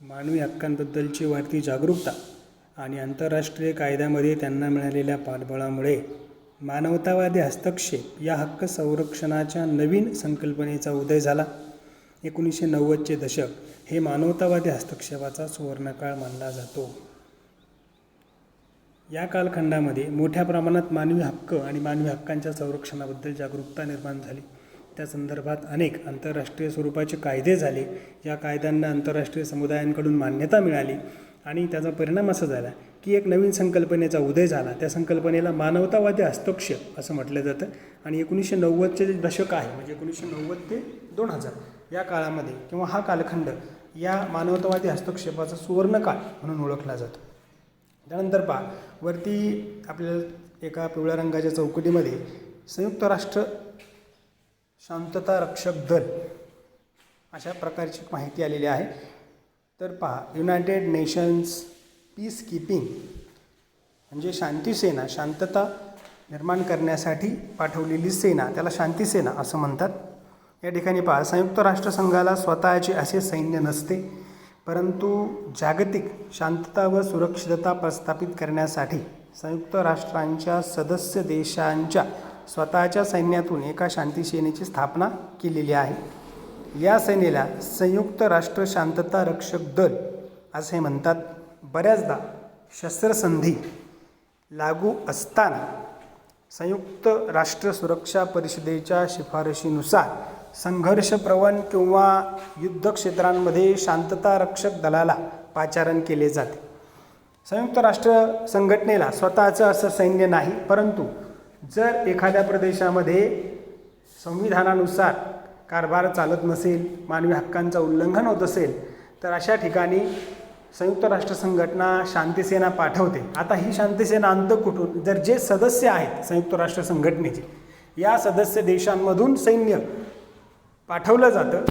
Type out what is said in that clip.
मानवी हक्कांबद्दलची वाढती जागरूकता आणि आंतरराष्ट्रीय कायद्यामध्ये त्यांना मिळालेल्या पाठबळामुळे मानवतावादी हस्तक्षेप या हक्क संरक्षणाच्या नवीन संकल्पनेचा उदय झाला. एकोणीसशे नव्वदचे दशक हे मानवतावादी हस्तक्षेपाचा सुवर्णकाळ मानला जातो. या कालखंडामध्ये मोठ्या प्रमाणात मानवी हक्क आणि मानवी हक्कांच्या संरक्षणाबद्दल जागरूकता निर्माण झाली. त्या संदर्भात अनेक आंतरराष्ट्रीय स्वरूपाचे कायदे झाले. या कायद्यांना आंतरराष्ट्रीय समुदायांकडून मान्यता मिळाली आणि त्याचा परिणाम असा झाला की एक नवीन संकल्पनेचा उदय झाला. त्या संकल्पनेला मानवतावादी हस्तक्षेप असं म्हटलं जातं आणि एकोणीसशे नव्वदचे जे दशक आहे म्हणजे एकोणीसशे नव्वद ते दोन हजार या काळामध्ये किंवा हा कालखंड या मानवतावादी हस्तक्षेपाचा सुवर्णकाळ म्हणून ओळखला जातो. त्यानंतर पहा वरती आपल्याला एका पिवळ्या रंगाच्या चौकटीमध्ये संयुक्त राष्ट्र शांतता रक्षक दल. अशा प्रकारची माहिती आलेली आहे. तर पहा युनायटेड नेशन्स पीस कीपिंग म्हणजे शांतीसेना शांतता निर्माण करण्यासाठी पाठवलेली सेना त्याला शांतीसेना असं म्हणतात. या ठिकाणी पहा संयुक्त राष्ट्रसंघाला स्वतःचे असे सैन्य नसते परंतु जागतिक शांतता व सुरक्षितता प्रस्थापित करण्यासाठी संयुक्त राष्ट्रांच्या सदस्य देशांच्या स्वतःच्या सैन्यातून एका शांतीसेनेची स्थापना केलेली आहे. या सेनेला संयुक्त राष्ट्र शांतता रक्षक दल असे म्हणतात. बऱ्याचदा शस्त्रसंधी लागू असताना संयुक्त राष्ट्र सुरक्षा परिषदेच्या शिफारशीनुसार संघर्षप्रवण किंवा युद्धक्षेत्रांमध्ये शांतता रक्षक दलाला पाचारण केले जाते. संयुक्त राष्ट्र संघटनेला स्वतःचं असं सैन्य नाही परंतु जर एखाद्या प्रदेशामध्ये संविधानानुसार कारभार चालत नसेल मानवी हक्कांचं उल्लंघन होत असेल तर अशा ठिकाणी संयुक्त राष्ट्र संघटना शांतीसेना पाठवते. आता ही शांतीसेना अंत कुठून? जर जे सदस्य आहेत संयुक्त राष्ट्र संघटनेचे या सदस्य देशांमधून सैन्य पाठवलं जातं.